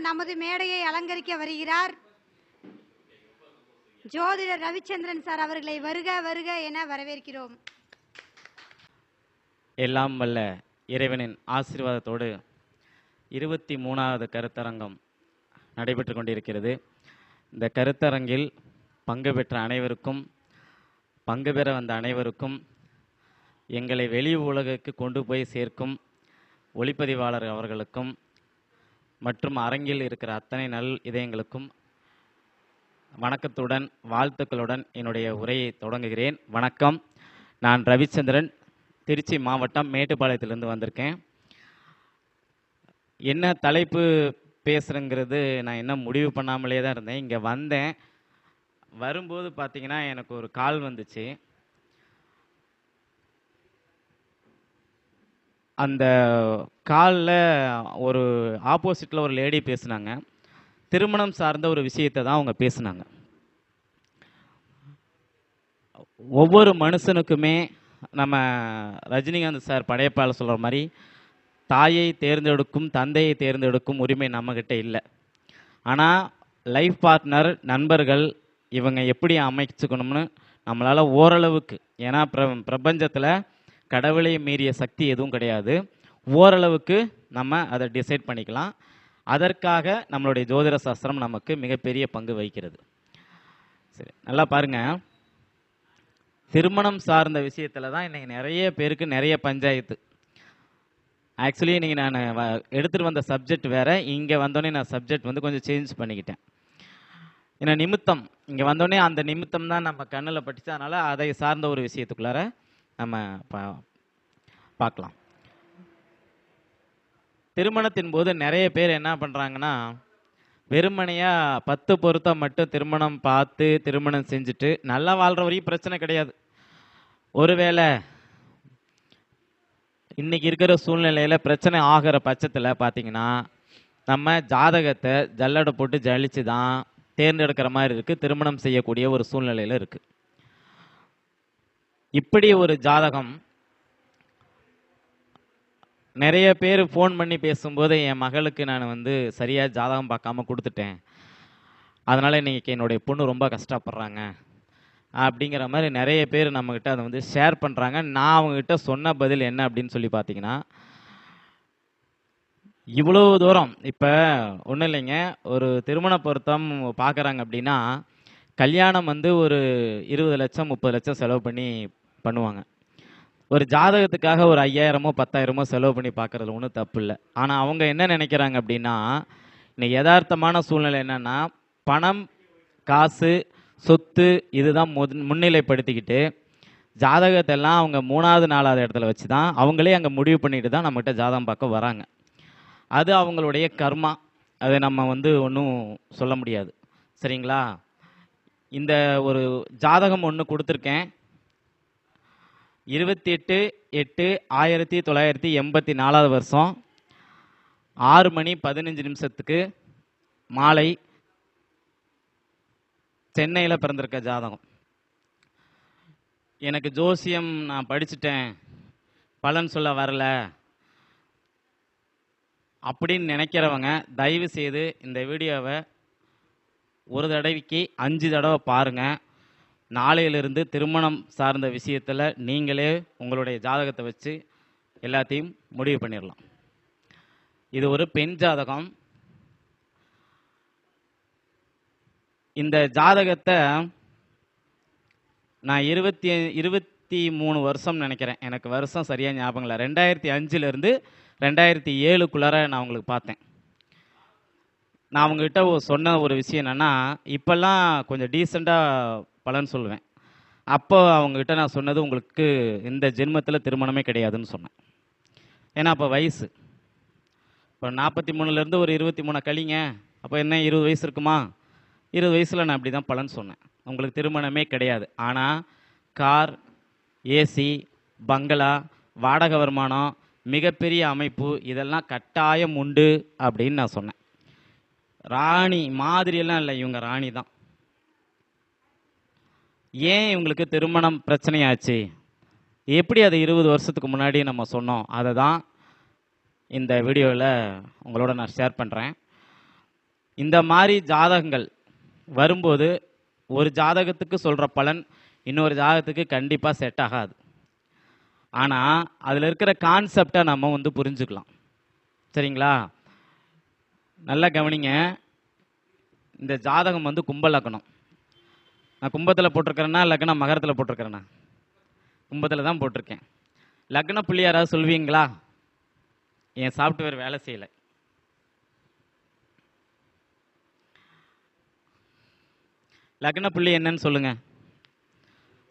நமது மேடையை அலங்கரிக்க வருகிறார் ஜோதிடர் ரவிச்சந்திரன் சார் அவர்களை வருக வருக என வரவேற்கிறோம். எல்லாம் வல்ல இறைவனின் ஆசீர்வாதத்தோடு இருபத்தி மூணாவது கருத்தரங்கம் நடைபெற்று கொண்டிருக்கிறது. இந்த கருத்தரங்கில் பங்கு பெற்ற அனைவருக்கும் பங்கு பெற வந்த அனைவருக்கும் எங்களை வெளி உலகுக்கு கொண்டு போய் சேர்க்கும் ஒளிப்பதிவாளர் அவர்களுக்கும் மற்றும் அரங்கில் இருக்கிற அத்தனை நல் இதயங்களுக்கும் வணக்கத்துடன் வாழ்த்துக்களுடன் என்னுடைய உரையை தொடங்குகிறேன். வணக்கம். நான் ரவிச்சந்திரன் திருச்சி மாவட்டம் மேட்டுப்பாளையத்திலிருந்து வந்திருக்கேன். என்ன தலைப்பு பேசுகிறேங்கிறது நான் என்ன முடிவு பண்ணாமலே தான் இருந்தேன். இங்கே வந்தேன். வரும்போது பார்த்தீங்கன்னா எனக்கு ஒரு கால் வந்துச்சு. அந்த காலில் ஒரு ஆப்போசிட்டில் ஒரு லேடி பேசுனாங்க. திருமணம் சார்ந்த ஒரு விஷயத்தை தான் அவங்க பேசுனாங்க. ஒவ்வொரு மனுஷனுக்குமே நம்ம ரஜினிகாந்த் சார் படையப்பால் சொல்கிற மாதிரி தாயை தேர்ந்தெடுக்கும் தந்தையை தேர்ந்தெடுக்கும் உரிமை நம்மக்கிட்ட இல்லை. ஆனால் லைஃப் பார்ட்னர் நண்பர்கள் இவங்க எப்படி அமைச்சுக்கணும்னு நம்மளால் ஓரளவுக்கு ஏன்னா பிர பிரபஞ்சத்தில் கடவுளை மீறிய சக்தி எதுவும் கிடையாது. ஓரளவுக்கு நம்ம அதை டிசைட் பண்ணிக்கலாம். அதற்காக நம்மளுடைய ஜோதிட சாஸ்திரம் நமக்கு மிகப்பெரிய பங்கு வகிக்கிறது. சரி நல்லா பாருங்க. திருமணம் சார்ந்த விஷயத்தில் தான் இன்றைக்கி நிறைய பேருக்கு நிறைய பஞ்சாயத்து. ஆக்சுவலி இன்றைக்கி நான் எடுத்துகிட்டு வந்த சப்ஜெக்ட் வேறு. இங்கே வந்தோடனே நான் சப்ஜெக்ட் வந்து கொஞ்சம் சேஞ்ச் பண்ணிக்கிட்டேன். ஏன்னா நிமித்தம். இங்கே வந்தோடனே அந்த நிமித்தம் தான் நம்ம கண்ணில் பட்டுச்சு. அதனால் அதை சார்ந்த ஒரு விஷயத்துக்குள்ளார நம்ம பா பார்க்கலாம். திருமணத்தின் போது நிறைய பேர் என்ன பண்ணுறாங்கன்னா வெறுமனையாக பத்து பொருத்தம் மட்டும் திருமணம் பார்த்து திருமணம் செஞ்சுட்டு நல்லா வாழ்கிற வரையும் பிரச்சனை கிடையாது. ஒருவேளை இன்றைக்கி இருக்கிற சூழ்நிலையில் பிரச்சனை ஆகிற பட்சத்தில் பார்த்தீங்கன்னா நம்ம ஜாதகத்தை ஜல்லடை போட்டு ஜலிச்சு தான் தேர்ந்தெடுக்கிற மாதிரி இருக்குது திருமணம் செய்யக்கூடிய ஒரு சூழ்நிலையில் இருக்குது இப்படி ஒரு ஜாதகம் நிறைய பேர் ஃபோன் பண்ணி பேசும்போது என் மகளுக்கு நான் வந்து சரியாக ஜாதகம் பார்க்காம கொடுத்துட்டேன். அதனால் இன்னைக்கு என்னுடைய பொண்ணு ரொம்ப கஷ்டப்படுறாங்க. அப்படிங்கிற மாதிரி நிறைய பேர் நம்மக்கிட்ட அதை வந்து ஷேர் பண்ணுறாங்க நான் அவங்ககிட்ட சொன்ன பதில் என்ன அப்படின்னு சொல்லி பார்த்தீங்கன்னா இவ்வளோ தூரம் இப்போ ஒன்றும் இல்லைங்க ஒரு திருமண பொருத்தம் பார்க்குறாங்க அப்படின்னா கல்யாணம் வந்து ஒரு இருபது லட்சம் முப்பது லட்சம் செலவு பண்ணி பண்ணுவாங்க. ஒரு ஜாதகத்துக்காக ஒரு ஐயாயிரமோ பத்தாயிரமோ செலவு பண்ணி பார்க்குறதுல ஒன்றும் தப்பு இல்லை ஆனால் அவங்க என்ன நினைக்கிறாங்க அப்படின்னா இன்னைக்கு யதார்த்தமான சூழ்நிலை என்னென்னா பணம் காசு சொத்து இதுதான் முன் முன்னிலைப்படுத்திக்கிட்டு ஜாதகத்தை எல்லாம் அவங்க மூணாவது நாலாவது இடத்துல வச்சு தான் அவங்களே அங்கே முடிவு பண்ணிட்டு தான் நம்மகிட்ட ஜாதகம் பார்க்க வராங்க. அது அவங்களுடைய கர்மா. அதை நம்ம வந்து ஒன்றும் சொல்ல முடியாது. சரிங்களா? இந்த ஒரு ஜாதகம் ஒன்று கொடுத்துருக்கேன். இருபத்தி எட்டு எட்டு ஆயிரத்தி தொள்ளாயிரத்தி எண்பத்தி நாலாவது வருஷம் ஆறு மணி பதினஞ்சு நிமிஷத்துக்கு மாலை சென்னையில் பிறந்திருக்க ஜாதகம். எனக்கு ஜோசியம் நான் படிச்சுட்டேன். பலன் சொல்ல வரல. அப்படின்னு நினைக்கிறவங்க தயவு செய்து இந்த வீடியோவை ஒரு தடவைக்கு அஞ்சு தடவை பாருங்கள் நாளையிலிருந்து திருமணம் சார்ந்த விஷயத்தில் நீங்களே உங்களுடைய ஜாதகத்தை வச்சு எல்லாத்தையும் முடிவு பண்ணிடலாம் இது ஒரு பெண் ஜாதகம். இந்த ஜாதகத்தை நான் இருபத்தி இருபத்தி மூணு வருஷம் நினைக்கிறேன். எனக்கு வருஷம் சரியாக ஞாபகம் இல்லை. ரெண்டாயிரத்தி அஞ்சுலேருந்து ரெண்டாயிரத்தி ஏழுக்குள்ளார நான் உங்களுக்கு பார்த்தேன். நான் அவங்ககிட்ட சொன்ன ஒரு விஷயம் என்னென்னா இப்போல்லாம் கொஞ்சம் டீசெண்டாக பலன் சொல்லுவேன். அப்போ அவங்கக்கிட்ட நான் சொன்னது உங்களுக்கு இந்த ஜென்மத்தில் திருமணமே கிடையாதுன்னு சொன்னேன். ஏன்னா அப்போ வயசு. இப்போ நாற்பத்தி மூணுலேருந்து ஒரு இருபத்தி மூணு கழிங்க. அப்போ என்ன இருபது வயசு இருக்குமா? இருபது வயசில் நான் அப்படி தான் பலன் சொன்னேன். உங்களுக்கு திருமணமே கிடையாது. ஆனால் கார் ஏசி பங்களா வாடகை வருமானம் மிகப்பெரிய அமைப்பு இதெல்லாம் கட்டாயம் உண்டு அப்படின்னு நான் சொன்னேன். ராணி மாதிரியெல்லாம் இல்லை இவங்க ராணி தான். ஏன் இவங்களுக்கு திருமணம் பிரச்சனையாச்சு? எப்படி அது இருபது வருஷத்துக்கு முன்னாடி நம்ம சொன்னோம்? அதை தான் இந்த வீடியோவில் உங்களோட நான் ஷேர் பண்ணுறேன் இந்த மாதிரி ஜாதகங்கள் வரும்போது ஒரு ஜாதகத்துக்கு சொல்கிற பலன் இன்னொரு ஜாதகத்துக்கு கண்டிப்பாக செட் ஆகாது. ஆனால் அதில் இருக்கிற கான்செப்டை நம்ம வந்து புரிஞ்சுக்கலாம். சரிங்களா? நல்லா கவனிங்க. இந்த ஜாதகம் வந்து கும்பலாக்கணும். நான் கும்பத்தில் போட்டிருக்கிறேன்னா லக்னம் மகரத்தில் போட்டிருக்கிறேண்ணா. கும்பத்தில் தான் போட்டிருக்கேன். லக்ன புள்ளி யாராவது சொல்வீங்களா? என் சாஃப்ட்வேர் வேலை செய்யலை. லக்ன புள்ளி என்னன்னு சொல்லுங்கள்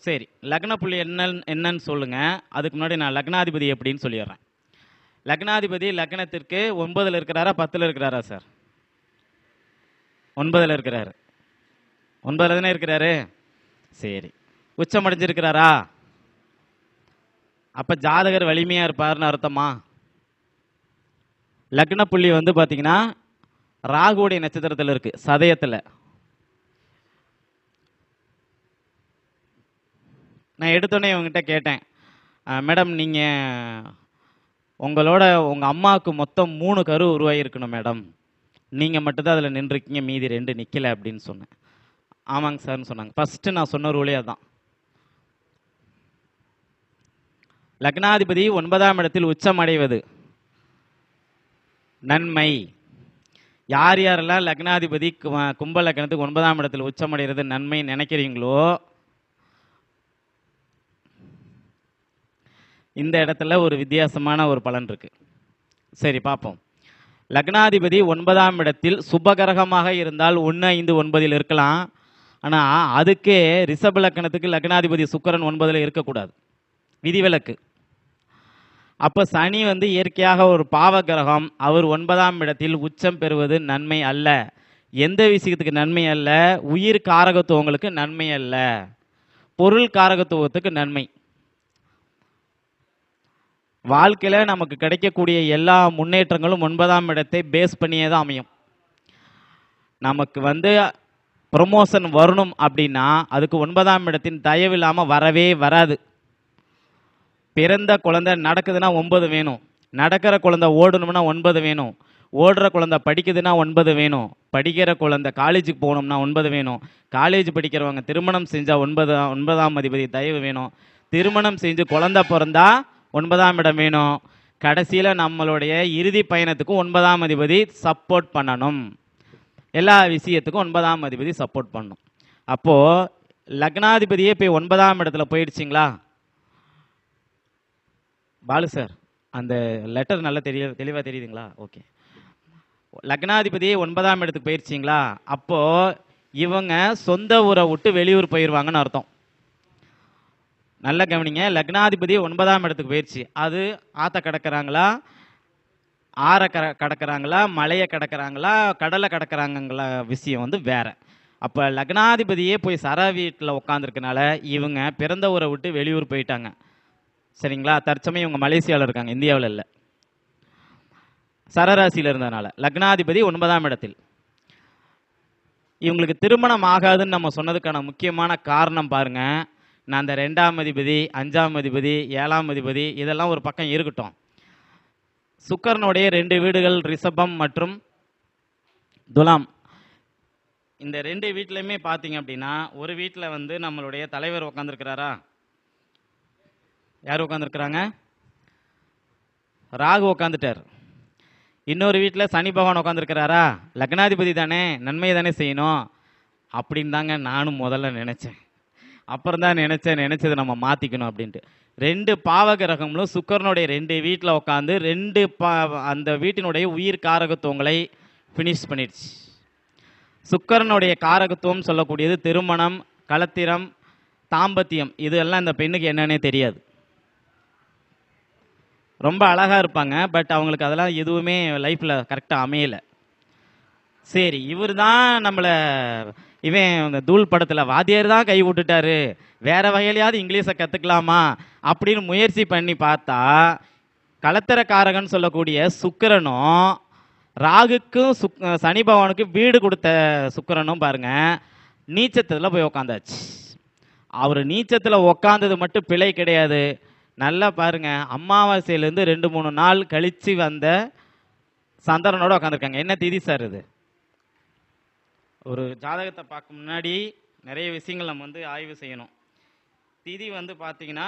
சரி லக்ன புள்ளி என்னன்னு என்னன்னு சொல்லுங்கள் அதுக்கு முன்னாடி நான் லக்னாதிபதி எப்படின்னு சொல்லிடுறேன். லக்னாதிபதி லக்னத்திற்கு ஒன்பதில் இருக்கிறாரா பத்தில் இருக்கிறாரா சார்? ஒன்பதில் இருக்கிறாரு. ஒன்பதுல தானே இருக்கிறாரு? சரி. உச்சம் அடைஞ்சிருக்கிறாரா? அப்ப ஜாதகர் வலிமையா இருப்பாருன்னு அர்த்தமா? லக்ன புள்ளி வந்து பாத்தீங்கன்னா ராகுடைய நட்சத்திரத்துல இருக்கு சதயத்துல. நான் எடுத்தோடனே இவங்ககிட்ட கேட்டேன் "அஹ், மேடம் நீங்கள் உங்களோட உங்கள் அம்மாவுக்கு மொத்தம் மூணு கரு உருவாகிருக்கணும் மேடம். நீங்கள் மட்டும்தான் அதில் நின்றுருக்கீங்க மீதி ரெண்டு நிற்கல அப்படின்னு சொன்னேன். ஆமாங்க சார்னு சொன்னாங்க. ஃபஸ்ட்டு நான் சொன்ன ரூலே அதுதான் லக்னாதிபதி ஒன்பதாம் இடத்தில் உச்சம் அடைவது. நன்மை. யார் யாரெல்லாம் லக்னாதிபதி கும்ப லக்னத்துக்கு ஒன்பதாம் இடத்தில் உச்சம் அடைகிறது நன்மை நினைக்கிறீங்களோ? இந்த இடத்துல ஒரு வித்தியாசமான ஒரு பலன் இருக்கு. சரி பார்ப்போம். லக்னாதிபதி ஒன்பதாம் இடத்தில் சுபகரகமாக இருந்தால் ஒன்று ஐந்து ஒன்பதில் இருக்கலாம். ஆனால் அதுக்கே ரிஷப லக்னத்துக்கு லக்னாதிபதி சுக்கிரன் ஒன்பதில் இருக்கக்கூடாது. விதிவிலக்கு. அப்போ சனி வந்து இயற்கையாக ஒரு பாவ கிரகம் அவர் ஒன்பதாம் இடத்தில் உச்சம் பெறுவது நன்மை அல்ல. எந்த விஷயத்துக்கு நன்மை அல்ல? உயிர் காரகத்துவங்களுக்கு நன்மை அல்ல. பொருள் காரகத்துவத்துக்கு நன்மை. வாழ்க்கையில் நமக்கு கிடைக்கக்கூடிய எல்லா முன்னேற்றங்களும் ஒன்பதாம் இடத்தை பேஸ் பண்ணியே தான் அமையும். நமக்கு வந்து ப்ரொமோஷன் வரணும் அப்படின்னா அதுக்கு ஒன்பதாம் இடத்தின் தயவு இல்லாமல் வரவே வராது. பிறந்த குழந்தை நடக்குதுன்னா ஒன்பது வேணும். நடக்கிற குழந்தை ஓடணும்னா ஒன்பது வேணும். ஓடுற குழந்தை படிக்குதுன்னா ஒன்பது வேணும். படிக்கிற குழந்தை காலேஜுக்கு போகணும்னா ஒன்பது வேணும். காலேஜ் படிக்கிறவங்க திருமணம் செஞ்சால் ஒன்பது ஒன்பதாம் அதிபதி தயவு வேணும். திருமணம் செஞ்சு குழந்தை பிறந்தா ஒன்பதாம் இடம் வேணும். கடைசியில் நம்மளுடைய இறுதி பயணத்துக்கும் ஒன்பதாம் அதிபதி சப்போர்ட் பண்ணணும். எல்லா விஷயத்துக்கும் ஒன்பதாம் அதிபதி சப்போர்ட் பண்ணும். அப்போது லக்னாதிபதியே போய் ஒன்பதாம் இடத்துல போயிடுச்சிங்களா? பாலு சார் அந்த லெட்டர் நல்லா தெரிய தெளிவாக தெரியுதுங்களா? ஓகே லக்னாதிபதியே ஒன்பதாம் இடத்துக்கு போயிடுச்சிங்களா? அப்போது இவங்க சொந்த ஊரை விட்டு வெளியூர் போயிடுவாங்கன்னு அர்த்தம். நல்ல கவனிங்க லக்னாதிபதி ஒன்பதாம் இடத்துக்கு போயிடுச்சு. அது ஆத்த கிடக்கிறாங்களா? ஆற கட கடக்கிறாங்களா மலையை கடக்கிறாங்களா கடலை கடக்கிறாங்கங்கிற விஷயம் வந்து வேறு. அப்போ லக்னாதிபதியே போய் சர வீட்டில் உட்காந்துருக்கனால இவங்க பிறந்த ஊரை விட்டு வெளியூர் போயிட்டாங்க. சரிங்களா? தற்சமயம் இவங்க மலேசியாவில் இருக்காங்க இந்தியாவில் இல்லை. சரராசியில் இருந்ததுனால லக்னாதிபதி ஒன்பதாம் இடத்தில். இவங்களுக்கு திருமணம் ஆகாதுன்னு நம்ம சொன்னதுக்கான முக்கியமான காரணம் பாருங்க. நான் அந்த ரெண்டாம் அதிபதி அஞ்சாம் அதிபதி ஏழாம் அதிபதி இதெல்லாம் ஒரு பக்கம் இருக்கட்டும். சுக்கரனுடைய ரெண்டு வீடுகள் ரிஷபம் மற்றும் துலாம். இந்த ரெண்டு வீட்லையுமே பார்த்தீங்க அப்படின்னா ஒரு வீட்டில் வந்து நம்மளுடைய தலைவர் உட்காந்துருக்கிறாரா யார் உட்காந்துருக்குறாங்க ராகு உட்காந்துட்டார் இன்னொரு வீட்டில் சனி பகவான் உட்காந்துருக்கிறாரா லக்னாதிபதி தானே நன்மையை தானே செய்யணும். அப்படின்னு தாங்க நானும் முதல்ல நினச்சேன். அப்புறம் தான் நினச்சேன் நினச்சதை நம்ம மாற்றிக்கணும் அப்படின்ட்டு. ரெண்டு பாவகிரகங்களும் சுக்கரனுடைய ரெண்டு வீட்டில் உட்காந்து ரெண்டு பா அந்த வீட்டினுடைய உயிர் காரகத்துவங்களை ஃபினிஷ் பண்ணிடுச்சு. சுக்கரனுடைய காரகத்துவம் சொல்லக்கூடியது திருமணம் களத்திரம் தாம்பத்தியம். இதெல்லாம் இந்த பெண்ணுக்கு என்னன்னே தெரியாது. ரொம்ப அழகாக இருப்பாங்க பட் அவங்களுக்கு அதெல்லாம் எதுவுமே லைஃப்பில் கரெக்டாக அமையலை. சரி இவர் தான் நம்மளை இவன் இந்த தூள் படத்தில் வாத்தியார் தான் கை விட்டுட்டாரு. வேறு வகையிலையாவது இங்கிலீஷை கற்றுக்கலாமா அப்படின்னு முயற்சி பண்ணி பார்த்தா கலத்தரக்காரகன் சொல்லக்கூடிய சுக்கிரனும் ராகுக்கும் சுக் சனி பகவானுக்கும் வீடு கொடுத்த சுக்கிரனும் பாருங்கள் நீச்சத்தில் போய் உக்காந்தாச்சு. அவர் நீச்சத்தில் உக்காந்தது மட்டும் பிழை கிடையாது. நல்லா பாருங்கள் அமாவாசையிலேருந்து ரெண்டு மூணு நாள் கழித்து வந்த சந்திரனோட உட்காந்துருக்காங்க என்ன திதி சார் இது? ஒரு ஜாதகத்தை பார்க்க முன்னாடி நிறைய விஷயங்கள் நம்ம வந்து ஆய்வு செய்யணும். திதி வந்து பார்த்தீங்கன்னா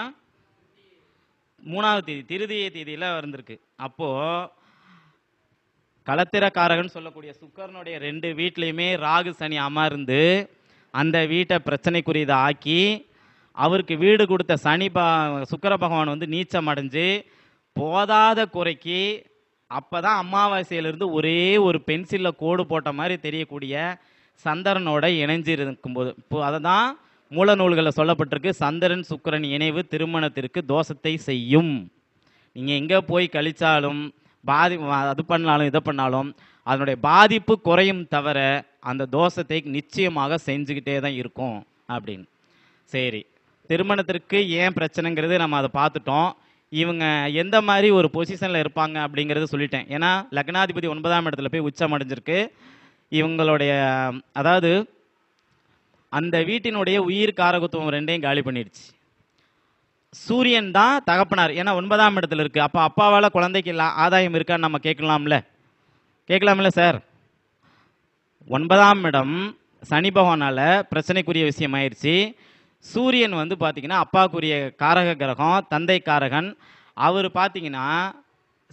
மூணாவது தேதி திருதிய தேதியில் வந்திருக்கு. அப்போது களத்திரக்காரகன் சொல்லக்கூடிய சுக்கரனுடைய ரெண்டு வீட்லேயுமே ராகு சனி அமர்ந்து அந்த வீட்டை பிரச்சனைக்குரியதை ஆக்கி அவருக்கு வீடு கொடுத்த சனி பா சுக்கர பகவான் வந்து நீச்சம் அடைஞ்சு போதாத குறைக்கு அப்போ தான் அமாவாசையிலிருந்து ஒரே ஒரு பென்சிலில் கோடு போட்ட மாதிரி தெரியக்கூடிய சந்திரனோட இணைஞ்சிருக்கும் போது இப்போ அதை தான் மூல நூல்களில் சொல்லப்பட்டிருக்கு. சந்திரன் சுக்கிரன் இணைவு திருமணத்திற்கு தோஷத்தை செய்யும். நீங்கள் எங்கே போய் கழிச்சாலும் பாதி அது பண்ணாலும் இதை பண்ணாலும் அதனுடைய பாதிப்பு குறையும் தவிர அந்த தோஷத்தை நிச்சயமாக செஞ்சுக்கிட்டே தான் இருக்கும் அப்படின்னு. சரி. திருமணத்திற்கு ஏன் பிரச்சனைங்கிறது நம்ம அதை பார்த்துட்டோம். இவங்க எந்த மாதிரி ஒரு பொசிஷனில் இருப்பாங்க அப்படிங்கிறத சொல்லிட்டேன். ஏன்னா லக்னாதிபதி ஒன்பதாம் இடத்துல போய் உச்சம் அடைஞ்சிருக்கு. இவங்களுடைய அதாவது அந்த வீட்டினுடைய உயிர் காரகத்துவம் ரெண்டையும் காலி பண்ணிடுச்சு. சூரியன் தான் தகப்பனார். ஏன்னா ஒன்பதாம் இடத்துல இருக்குது அப்போ அப்பாவால் குழந்தைக்கு ஆதாயம் இருக்கான்னு நம்ம கேட்கலாம்ல. கேட்கலாம்ல சார்? ஒன்பதாம் இடம் சனி பகவானால் பிரச்சனைக்குரிய விஷயம் ஆயிடுச்சு சூரியன் வந்து பார்த்திங்கன்னா அப்பாவுக்குரிய காரக கிரகம் தந்தை காரகன். அவர் பார்த்தீங்கன்னா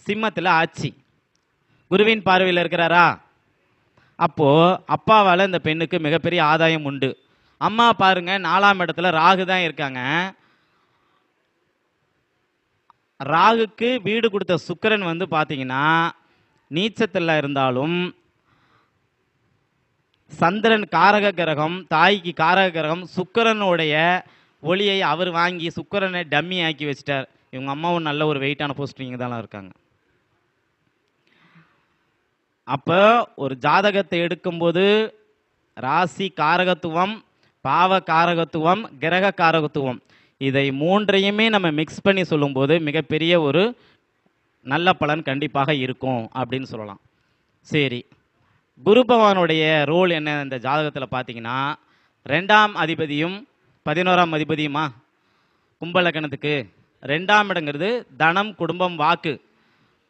சிம்மத்தில் ஆட்சி. குருவின் பார்வையில் இருக்கிறாரா? அப்போது அப்பாவால் இந்த பெண்ணுக்கு மிகப்பெரிய ஆதாயம் உண்டு. அம்மா பாருங்க நாலாம் இடத்துல ராகு தான் இருக்காங்க. ராகுக்கு வீடு கொடுத்த சுக்கிரன் வந்து பார்த்தீங்கன்னா நீச்சத்தில் இருந்தாலும் சந்திரன் காரக கிரகம் தாய்க்கு காரக கிரகம் சுக்கிரனுடைய ஒளியை அவர் வாங்கி சுக்கிரனை டம்மி ஆக்கி வச்சிட்டார். இவங்க அம்மாவும் நல்ல ஒரு வெயிட்டான போஸ்டிங் தான் இருக்காங்க. அப்போ ஒரு ஜாதகத்தை எடுக்கும்போது ராசி காரகத்துவம் பாவ காரகத்துவம் கிரக காரகத்துவம். இதை மூன்றையுமே நம்ம மிக்ஸ் பண்ணி சொல்லும்போது மிகப்பெரிய ஒரு நல்ல பலன் கண்டிப்பாக இருக்கும் அப்படின்னு சொல்லலாம். சரி குரு பகவானுடைய ரோல் என்ன இந்த ஜாதகத்தில் பார்த்தீங்கன்னா ரெண்டாம் அதிபதியும் பதினோராம் அதிபதியுமா? கும்பலக்கணத்துக்கு ரெண்டாம் இடங்கிறது தனம் குடும்பம் வாக்கு.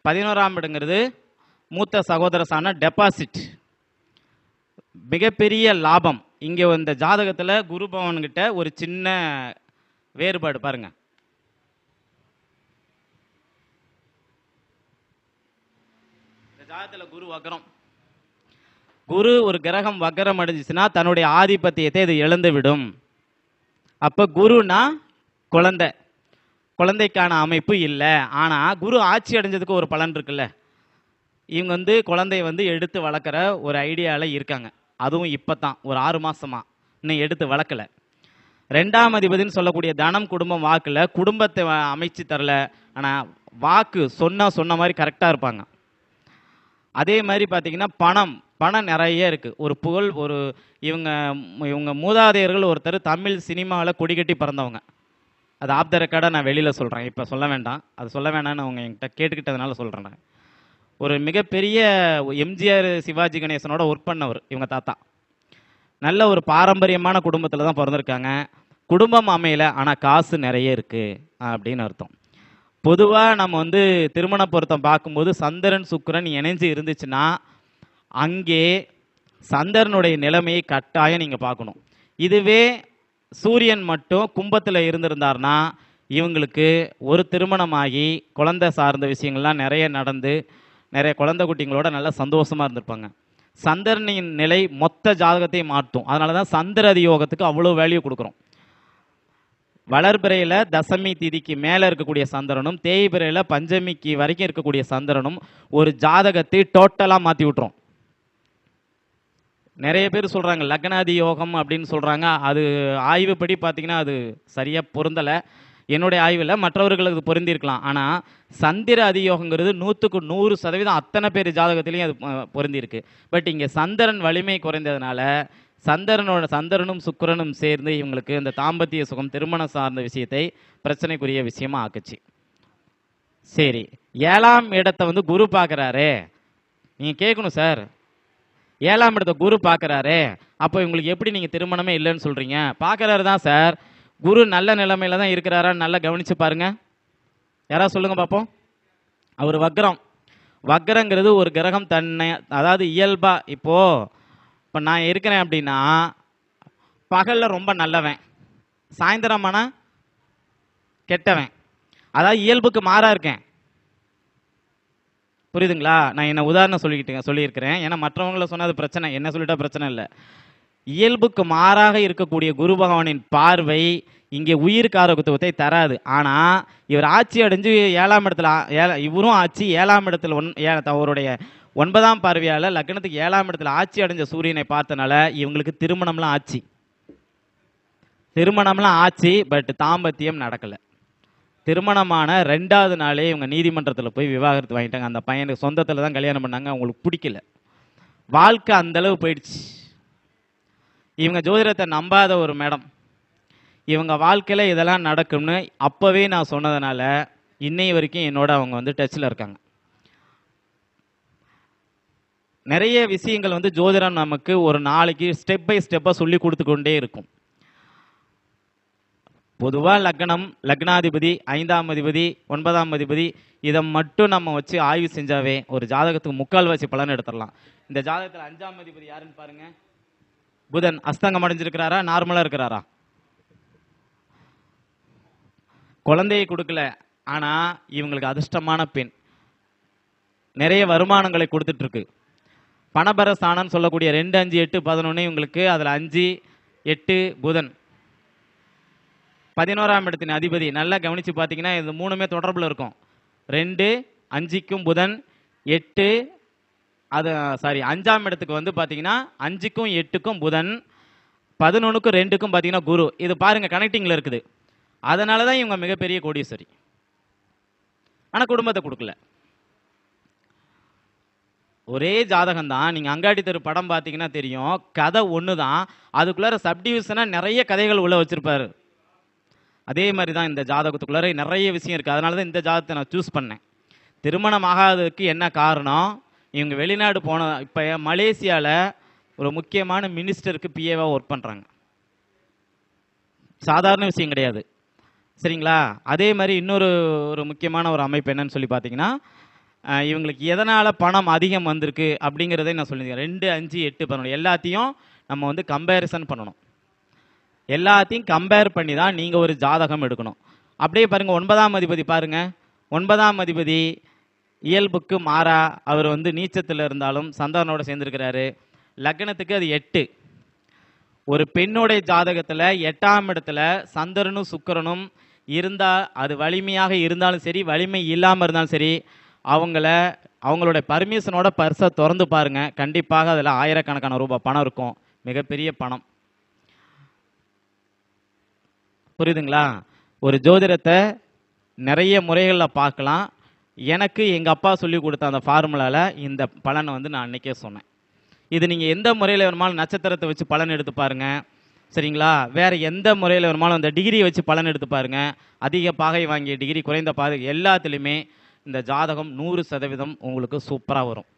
பதினோராம் இடங்கிறது மூத்த சகோதரசான டெபாசிட் மிகப்பெரிய லாபம். இங்கே இந்த ஜாதகத்தில் குரு பவன்கிட்ட ஒரு சின்ன வேறுபாடு பாருங்கள் இந்த ஜாதகத்தில் குரு வக்கரம் குரு ஒரு கிரகம் வக்கரம் அடைஞ்சிச்சுன்னா தன்னுடைய ஆதிபத்தியத்தை இது இழந்துவிடும். அப்போ குருனா குழந்தை. குழந்தைக்கான அமைப்பு இல்லை. ஆனால் குரு ஆட்சி அடைஞ்சதுக்கு ஒரு பலன் இருக்குல்ல. இவங்க வந்து குழந்தைய வந்து எடுத்து வளர்க்குற ஒரு ஐடியாவில் இருக்காங்க. அதுவும் இப்போ தான் ஒரு ஆறு மாதமாக இன்னும் எடுத்து வளர்க்கல. ரெண்டாம் அதிபதினு சொல்லக்கூடிய தனம் குடும்பம் வாக்கில் குடும்பத்தை அமைச்சு தரல. ஆனால் வாக்கு சொன்னால் சொன்ன மாதிரி கரெக்டாக இருப்பாங்க. அதே மாதிரி பார்த்தீங்கன்னா பணம் பணம் நிறைய இருக்குது ஒரு புகழ் ஒரு இவங்க இவங்க மூதாதையர்கள் ஒருத்தர் தமிழ் சினிமாவில் கொடிகட்டி பிறந்தவங்க. அது ஆப் த ரெக்கார்டாக நான் வெளியில் சொல்கிறேன் இப்போ சொல்ல வேண்டாம். அது சொல்ல வேண்டாம்னு அவங்க என்கிட்ட கேட்டுக்கிட்டதுனால சொல்கிறேன் நான். ஒரு மிகப்பெரிய எம்ஜிஆர் சிவாஜி கணேசனோட ஒர்க் பண்ணவர் இவங்க தாத்தா. நல்ல ஒரு பாரம்பரியமான குடும்பத்தில் தான் பிறந்திருக்காங்க. குடும்பம் அமையல ஆனால் காசு நிறைய இருக்குது அப்படின்னு அர்த்தம். பொதுவாக நம்ம வந்து திருமண பொருத்தம் பார்க்கும்போது சந்திரன் சுக்கரன் இணைஞ்சு இருந்துச்சுன்னா அங்கே சந்திரனுடைய நிலைமையை கட்டாயம் நீங்கள் பார்க்கணும். இதுவே சூரியன் மட்டும் கும்பத்தில் இருந்திருந்தார்னா இவங்களுக்கு ஒரு திருமணமாகி குழந்தை சார்ந்த விஷயங்கள்லாம் நிறைய நடந்து நிறைய குழந்தை குட்டிங்களோட நல்லா சந்தோஷமா இருந்திருப்பாங்க. சந்திரனின் நிலை மொத்த ஜாதகத்தையும் மாற்றும். அதனால தான் சந்திர அதியோகத்துக்கு அவ்வளோ வேல்யூ கொடுக்குறோம். வளர்பிறையில் தசமி திதிக்கு மேலே இருக்கக்கூடிய சந்திரனும் தேய்பிறையில் பஞ்சமிக்கு வரைக்கும் இருக்கக்கூடிய சந்திரனும் ஒரு ஜாதகத்தை டோட்டலாக மாற்றி விட்டுரும். நிறைய பேர் சொல்கிறாங்க லக்னாதி யோகம் அப்படின்னு சொல்கிறாங்க அது ஆய்வுப்படி பார்த்தீங்கன்னா அது சரியாக பொருந்தலை. என்னுடைய ஆய்வில் மற்றவர்களுக்கு பொருந்திருக்கலாம் ஆனால் சந்திர அதியோகங்கிறது நூற்றுக்கு நூறு சதவீதம் அத்தனை பேர் ஜாதகத்திலையும் அது பொருந்திருக்கு பட் இங்கே சந்திரன் வலிமை குறைந்ததுனால சந்திரனோட சந்திரனும் சுக்கிரனும் சேர்ந்து இவங்களுக்கு இந்த தாம்பத்திய சுகம் திருமணம் சார்ந்த விஷயத்தை பிரச்சனைக்குரிய விஷயமா ஆக்குச்சு. சரி ஏழாம் இடத்தை வந்து குரு பார்க்குறாரே நீங்கள் கேட்கணும் சார் ஏழாம் இடத்தை குரு பார்க்குறாரு அப்போ உங்களுக்கு எப்படி நீங்கள் திருமணமே இல்லைன்னு சொல்கிறீங்க பார்க்குறாரு தான் சார் குரு நல்ல நிலைமையில தான் இருக்கிறாரான்னு நல்லா கவனிச்சு பாருங்க. யாராவது சொல்லுங்க பார்ப்போம் அவர் வக்ரம். வக்ரங்கிறது ஒரு கிரகம் தன்னை அதாவது இயல்பா இப்போ இப்போ நான் இருக்கிறேன் அப்படின்னா பகலில் ரொம்ப நல்லவன். சாயந்தரமான கெட்டவன். அதாவது இயல்புக்கு மாறாக இருக்கேன். புரியுதுங்களா? நான் என்ன உதாரணம் சொல்லிக்கிட்டு சொல்லியிருக்கிறேன். ஏன்னா மற்றவங்கள சொன்னது அது பிரச்சனை. என்ன சொல்லிட்டா பிரச்சனை இல்லை. இயல்புக்கு மாறாக இருக்கக்கூடிய குரு பகவானின் பார்வை இங்கே உயிருக்கு ஆரோக்கியத்துவத்தை தராது. ஆனால் இவர் ஆட்சி அடைஞ்சு ஏழாம் இடத்துல ஏழ இவரும் ஆட்சி ஏழாம் இடத்துல ஒன் ஏ- அவருடைய ஒன்பதாம் பார்வையால் லக்னத்துக்கு ஏழாம் இடத்துல ஆட்சி அடைஞ்ச சூரியனை பார்த்தனால இவங்களுக்கு திருமணம்லாம் ஆச்சு. திருமணம்லாம் ஆச்சு பட் தாம்பத்தியம் நடக்கலை. திருமணமான ரெண்டாவது நாளே இவங்க நீதிமன்றத்தில் போய் விவாகரத்து வாங்கிட்டாங்க. அந்த பையனுக்கு சொந்தத்தில் தான் கல்யாணம் பண்ணாங்க. அவங்களுக்கு பிடிக்கல. வாழ்க்கை அந்த அளவு போயிடுச்சு. இவங்க ஜோதிடத்தை நம்பாத ஒரு மேடம். இவங்க வாழ்க்கையில் இதெல்லாம் நடக்கும்னு அப்போவே நான் சொன்னதுனால இன்னை வரைக்கும் என்னோட அவங்க வந்து டச்சில் இருக்காங்க. நிறைய விஷயங்கள் வந்து ஜோதிடம் நமக்கு ஒரு நாளைக்கு ஸ்டெப் பை ஸ்டெப்பாக சொல்லி கொடுத்து கொண்டே இருக்கும். பொதுவாக லக்னம் லக்னாதிபதி ஐந்தாம் அதிபதி ஒன்பதாம் அதிபதி இதை மட்டும் நம்ம வச்சு ஆய்வு செஞ்சாவே ஒரு ஜாதகத்துக்கு முக்கால்வாசி பலன் எடுத்துடலாம். இந்த ஜாதகத்தில் அஞ்சாம் அதிபதி யாருன்னு பாருங்கள் புதன் அஸ்தங்கம் அடைஞ்சிருக்கிறாரா? நார்மலா இருக்கிறாரா? குழந்தையை கொடுக்கல. ஆனா இவங்களுக்கு அதிர்ஷ்டமான பெண். நிறைய வருமானங்களை கொடுத்துட்டு இருக்கு பணபர ஸ்தானம்னு சொல்லக்கூடிய ரெண்டு அஞ்சு எட்டு பதினொன்று இவங்களுக்கு அதில் அஞ்சு எட்டு புதன். பதினோராம் இடத்தின் அதிபதி. நல்லா கவனிச்சு பார்த்தீங்கன்னா இது மூணுமே தொடர்பில் இருக்கும். ரெண்டு அஞ்சுக்கும் புதன் எட்டு அது சாரி அஞ்சாம் இடத்துக்கு வந்து பார்த்தீங்கன்னா அஞ்சுக்கும் எட்டுக்கும் புதன் பதினொன்றுக்கும் ரெண்டுக்கும் பார்த்தீங்கன்னா குரு. இது பாருங்கள் கனெக்டிங்கில் இருக்குது. அதனால தான் இவங்க மிகப்பெரிய கோடீஸ்வரி. ஆனால் குடும்பத்தை கொடுக்கல. ஒரே ஜாதகம் தான் நீங்கள் அங்காடி தெரு படம் பார்த்தீங்கன்னா தெரியும். கதை ஒன்று தான் அதுக்குள்ளார சப்டிவிஷனாக நிறைய கதைகள் உள்ளே வச்சுருப்பார். அதே மாதிரி தான் இந்த ஜாதகத்துக்குள்ளார நிறைய விஷயம் இருக்குது அதனால தான் இந்த ஜாதகத்தை நான் சூஸ் பண்ணேன். திருமணம் ஆகாததுக்கு என்ன காரணம்? இவங்க வெளிநாடு போன இப்போ மலேசியாவில் ஒரு முக்கியமான மினிஸ்டருக்கு பிஏவாக ஒர்க் பண்ணுறாங்க சாதாரண விஷயம் கிடையாது. சரிங்களா? அதே மாதிரி இன்னொரு ஒரு முக்கியமான ஒரு அமைப்பு என்னன்னு சொல்லி பார்த்தீங்கன்னா இவங்களுக்கு எதனால் பணம் அதிகம் வந்திருக்கு அப்படிங்கிறதே நான் சொல்லியிருக்கேன். ரெண்டு அஞ்சு எட்டு பண்ணணும் எல்லாத்தையும் நம்ம வந்து கம்பேரிசன் பண்ணணும். எல்லாத்தையும் கம்பேர் பண்ணி தான் நீங்கள் ஒரு ஜாதகம் எடுக்கணும். அப்படியே பாருங்கள் ஒன்பதாம் அதிபதி பாருங்கள் ஒன்பதாம் அதிபதி இயல்புக்கு மாறா அவர் வந்து நீச்சத்தில் இருந்தாலும் சந்தானோட சேர்ந்துருக்கிறாரு. லக்னத்துக்கு அது எட்டு. ஒரு பெண்ணுடைய ஜாதகத்தில் எட்டாம் இடத்துல சந்திரனும் சுக்கரனும் இருந்தால் அது வலிமையாக இருந்தாலும் சரி வலிமை இல்லாமல் இருந்தாலும் சரி அவங்கள அவங்களோட பர்மிஷனோட பர்ஸை திறந்து பாருங்க. கண்டிப்பாக அதில் ஆயிரக்கணக்கான ரூபாய் பணம் இருக்கும். மிகப்பெரிய பணம். புரியுதுங்களா? ஒரு ஜோதிடத்தை நிறைய முறைகளில் பார்க்கலாம். எனக்கு எங்கள் அப்பா சொல்லி கொடுத்த அந்த ஃபார்முலாவில் இந்த பலனை வந்து நான் அன்றைக்கே சொன்னேன். இது நீங்கள் எந்த முறையில் வேணுமாலும் நட்சத்திரத்தை வச்சு பலன் எடுத்து பாருங்கள் சரிங்களா? வேறு எந்த முறையில் வேணுமாலும் அந்த டிகிரியை வச்சு பலன் எடுத்து பாருங்கள் அதிக பாகை வாங்கிய டிகிரி குறைந்த பாகை எல்லாத்துலேயுமே இந்த ஜாதகம் நூறு சதவீதம் உங்களுக்கு சூப்பராக வரும்.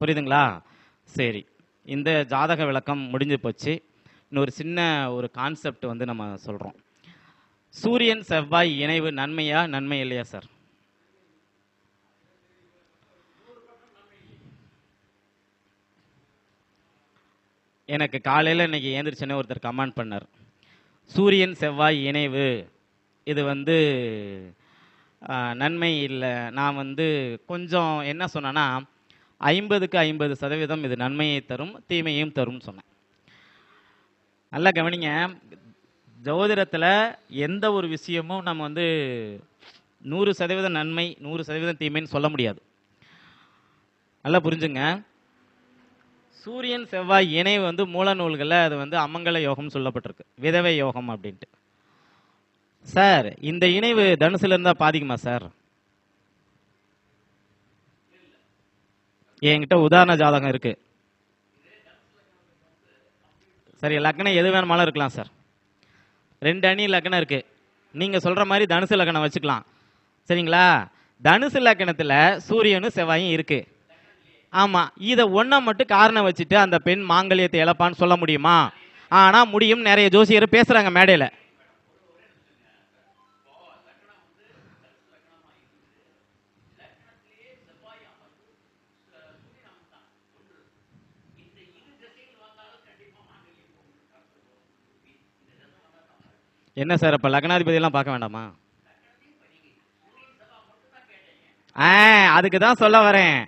புரியுதுங்களா? சரி. இந்த ஜாதக விளக்கம் முடிஞ்சு போச்சு. இன்னொரு சின்ன ஒரு கான்செப்ட் வந்து நம்ம சொல்கிறோம் சூரியன் செவ்வாய் இணைவு நன்மையா நன்மை இல்லையா சார் எனக்கு காலையில் இன்னைக்கு ஏந்திரிச்சனே ஒருத்தர் கமெண்ட் பண்ணார். சூரியன் செவ்வாய் இணைவு. இது வந்து நன்மை இல்லை. நான் வந்து கொஞ்சம் என்ன சொன்னேன்னா ஐம்பதுக்கு ஐம்பது சதவீதம் இது நன்மையை தரும் தீமையும் தரும்னு சொன்னேன். நல்லா கவனிங்க ஜோதிடத்தில் எந்த ஒரு விஷயமும் நம்ம வந்து நூறு சதவீதம் நன்மை நூறு சதவீதம் தீமைன்னு சொல்ல முடியாது. நல்லா புரிஞ்சுங்க. சூரியன் செவ்வாய் இணைவு வந்து மூல நூல்களில் அது வந்து அமங்கல யோகம் சொல்லப்பட்டிருக்கு. விதவை யோகம் அப்படின்ட்டு. சார் இந்த இணைவு தனுசுல இருந்தா பாதிக்குமா சார்? என்கிட்ட உதாரண ஜாதகம் இருக்கு. சரி லக்னம் எது வேணுமாலும் இருக்கலாம் சார். ரெண்டு அணி லக்னம் இருக்கு. நீங்க சொல்ற மாதிரி தனுசு லக்னம் வச்சுக்கலாம். சரிங்களா? தனுசு லக்னத்துல சூரியனும் செவ்வாயும் இருக்குது ஆமா இதை ஒன்றை மட்டும் காரணம் வச்சுட்டு அந்த பெண் மாங்கல்யத்தை இழப்பான்னு சொல்ல முடியுமா? ஆனா முடியும் நிறைய ஜோசியர் பேசுகிறாங்க மேடையில். என்ன சார் அப்போ லக்னாதிபதியெல்லாம் பார்க்க வேண்டாமா? ஆ அதுக்கு தான் சொல்ல வரேன்.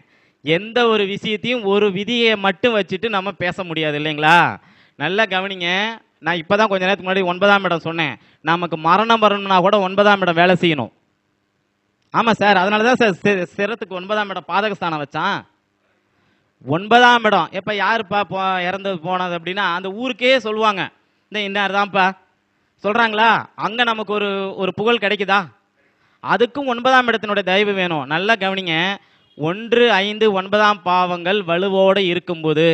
எந்த ஒரு விஷயத்தையும் ஒரு விதியை மட்டும் வச்சுட்டு நம்ம பேச முடியாது இல்லைங்களா? நல்லா கவனிங்க. நான் இப்போ தான் கொஞ்ச நேரத்துக்கு முன்னாடி ஒன்பதாம் இடம் சொன்னேன். நமக்கு மரணம் வரணும்னா கூட ஒன்பதாம் இடம் வேலை செய்யணும். ஆமாம் சார் அதனால தான் சார் சிரத்துக்கு ஒன்பதாம் இடம் பாதகஸ்தானம் வச்சான். ஒன்பதாம் இடம். எப்போ யாருப்பா போ இறந்தது போனது அப்படின்னா அந்த ஊருக்கே சொல்லுவாங்க. இந்த இன்னார் தான்ப்பா. சொல்கிறாங்களா அங்கே நமக்கு ஒரு ஒரு புகழ் கிடைக்குதா? அதுக்கும் ஒன்பதாம் இடத்தினுடைய தயவு வேணும். நல்லா கவனிங்க. ஒன்று ஐந்து ஒன்பதாம் பாவங்கள் வலுவோடு இருக்கும்போது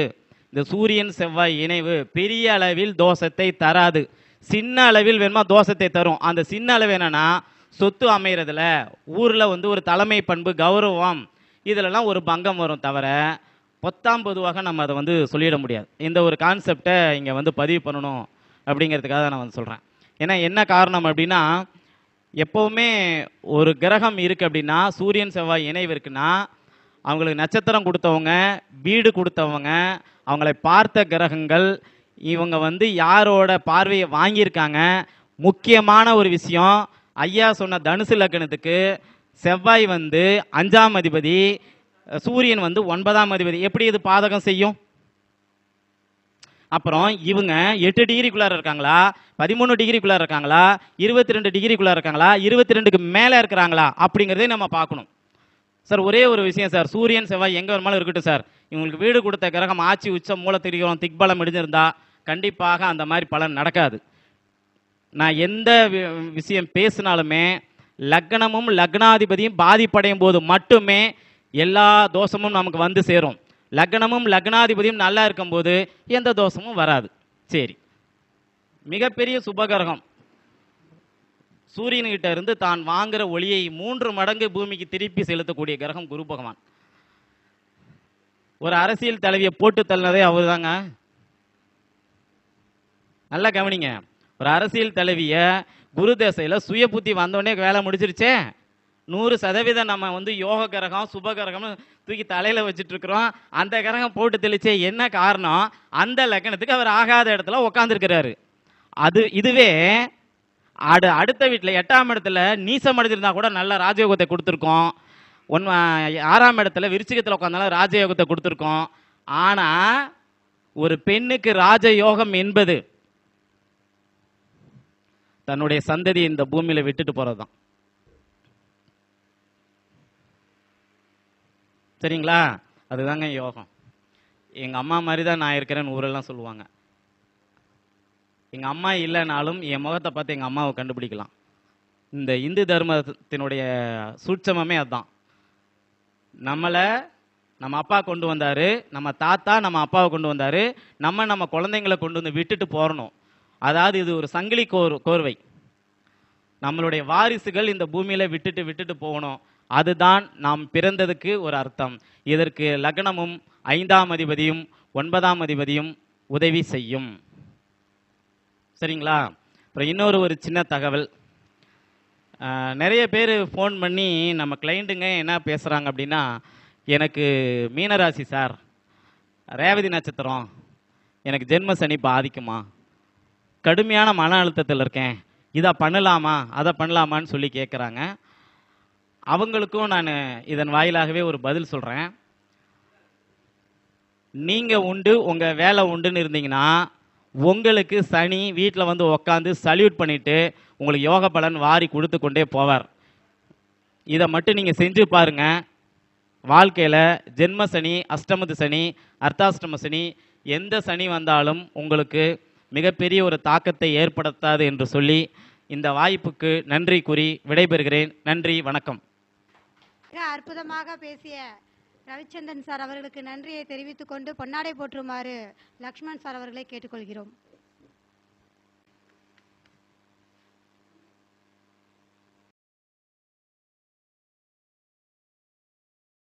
இந்த சூரியன் செவ்வாய் இணைவு பெரிய அளவில் தோஷத்தை தராது. சின்ன அளவில் வேணுமா தோஷத்தை தரும். அந்த சின்ன அளவு என்னென்னா சொத்து அமைகிறதுல ஊரில் வந்து ஒரு தலைமை பண்பு கௌரவம் இதுலலாம் ஒரு பங்கம் வரும் தவிர பத்தாம் பொதுவாக நம்ம அதை வந்து சொல்லிட முடியாது. இந்த ஒரு கான்செப்டை இங்கே வந்து பதிவு பண்ணணும் அப்படிங்கிறதுக்காக நான் வந்து சொல்கிறேன் ஏன்னா என்ன காரணம் அப்படின்னா எப்போவுமே ஒரு கிரகம் இருக்குது அப்படின்னா சூரியன் செவ்வாய் இணைவு இருக்குன்னா அவங்களுக்கு நட்சத்திரம் கொடுத்தவங்க வீடு கொடுத்தவங்க அவங்களை பார்த்த கிரகங்கள் இவங்க வந்து யாரோட பார்வையை வாங்கியிருக்காங்க? முக்கியமான ஒரு விஷயம் ஐயா சொன்ன தனுசு லக்னத்துக்கு செவ்வாய் வந்து அஞ்சாம் அதிபதி சூரியன் வந்து ஒன்பதாம் அதிபதி. எப்படி இது பாதகம் செய்யும்? அப்புறம் இவங்க எட்டு டிகிரிக்குள்ளார இருக்காங்களா? பதிமூணு டிகிரிக்குள்ளார இருக்காங்களா? இருபத்தி ரெண்டு டிகிரிக்குள்ளார இருக்காங்களா? இருபத்தி ரெண்டுக்கு மேலே இருக்கிறாங்களா? அப்படிங்கிறதே நம்ம பார்க்கணும். சார் ஒரே ஒரு விஷயம் சார். சூரியன் செவ்வாய் எங்கே வருமானம் இருக்கட்டும் சார். இவங்களுக்கு வீடு கொடுத்த கிரகம் ஆட்சி உச்சம் மூலத்திரிகிறோம் திக்பலம் இடிஞ்சிருந்தா கண்டிப்பாக அந்த மாதிரி பலன் நடக்காது. நான் எந்த வி- விஷயம் பேசினாலுமே லக்னமும் லக்னாதிபதியும் பாதிப்படையும் போது மட்டுமே எல்லா தோஷமும் நமக்கு வந்து சேரும். லக்னமும் லக்னாதிபதியும் நல்லா இருக்கும்போது எந்த தோஷமும் வராது. சரி. மிகப்பெரிய சுபகிரகம். சூரியன்கிட்ட இருந்து தான் வாங்குற ஒளியை மூன்று மடங்கு பூமிக்கு திருப்பி செலுத்தக்கூடிய கிரகம் குரு பகவான். ஒரு அரசியல் தலைவியை போட்டு தள்ளினதே அவர்தாங்க. நல்லா கவனிங்க. ஒரு அரசியல் தலைவிய குரு தசையில சுய புத்தி வந்தோடனே வேலை முடிச்சிருச்சே நூறு சதவீதம் நம்ம வந்து யோக கிரகம் சுப கிரகம்னு தூக்கி தலையில் வச்சுட்டு இருக்கிறோம் அந்த கிரகம் போட்டு தெளிச்சே என்ன காரணம்? அந்த லக்னத்துக்கு அவர் ஆகாத இடத்துல உட்காந்துருக்கிறாரு அது இதுவே அடு அடுத்த வீட்டில் எட்டாம் இடத்துல நீசம் அடைஞ்சிருந்தா கூட நல்ல ராஜயோகத்தை கொடுத்துருக்கோம். ஒன் ஆறாம் இடத்துல விருச்சிகத்தில் உட்காந்தாலும் ராஜயோகத்தை கொடுத்துருக்கோம். ஆனால் ஒரு பெண்ணுக்கு ராஜயோகம் என்பது தன்னுடைய சந்ததி இந்த பூமியில் விட்டுட்டு போகிறது தான் சரிங்களா அதுதாங்க யோகம். எங்கள் அம்மா மாதிரி தான் நான் இருக்கிறேன்னு ஊரெல்லாம் சொல்லுவாங்க. எங்கள் அம்மா இல்லைனாலும் என் முகத்தை பார்த்து எங்கள் அம்மாவை கண்டுபிடிக்கலாம். இந்த இந்து தர்மத்தினுடைய சூட்சமமே அதுதான் நம்மளை நம்ம அப்பா கொண்டு வந்தாரு நம்ம தாத்தா நம்ம அப்பாவை கொண்டு வந்தார் நம்ம நம்ம குழந்தைங்களை கொண்டு வந்து விட்டுட்டு போகிறணும் அதாவது இது ஒரு சங்கிலி கோர் கோர்வை. நம்மளுடைய வாரிசுகள் இந்த பூமியில் விட்டுட்டு விட்டுட்டு போகணும். அதுதான் நாம் பிறந்ததுக்கு ஒரு அர்த்தம். இதற்கு லக்னமும் ஐந்தாம் அதிபதியும் ஒன்பதாம் அதிபதியும் உதவி செய்யும். சரிங்களா? அப்புறம் இன்னொரு ஒரு சின்ன தகவல். நிறைய பேர் ஃபோன் பண்ணி நம்ம கிளைண்ட்டுங்க என்ன பேசுகிறாங்க அப்படின்னா எனக்கு மீனராசி சார் ரேவதி நட்சத்திரம் எனக்கு ஜென்ம சனி பாதிக்குமா கடுமையான மன அழுத்தத்தில் இருக்கேன் இதை பண்ணலாமா அதை பண்ணலாமான்னு சொல்லி கேட்குறாங்க அவங்களுக்கும் நான் இதன் வாயிலாகவே ஒரு பதில் சொல்கிறேன் நீங்கள் உண்டு உங்கள் வேலை உண்டுன்னு இருந்தீங்கன்னா உங்களுக்கு சனி வீட்டில் வந்து உக்காந்து சல்யூட் பண்ணிவிட்டு உங்களுக்கு யோக பலன் வாரி கொடுத்து கொண்டே போவார். இதை மட்டும் நீங்கள் செஞ்சு பாருங்க. வாழ்க்கையில் ஜென்ம சனி அஷ்டமத்து சனி அர்த்தாஷ்டம சனி எந்த சனி வந்தாலும் உங்களுக்கு மிகப்பெரிய ஒரு தாக்கத்தை ஏற்படுத்தாது என்று சொல்லி இந்த வாய்ப்புக்கு நன்றி கூறி விடைபெறுகிறேன். நன்றி வணக்கம். மிக அற்புதமாக பேசிய ரவிச்சந்திரன் சார் அவர்களுக்கு நன்றியை தெரிவித்துக் கொண்டு பொன்னாடை போற்றுமாறு லக்ஷ்மண் சார் அவர்களை கேட்டுக்கொள்கிறோம்.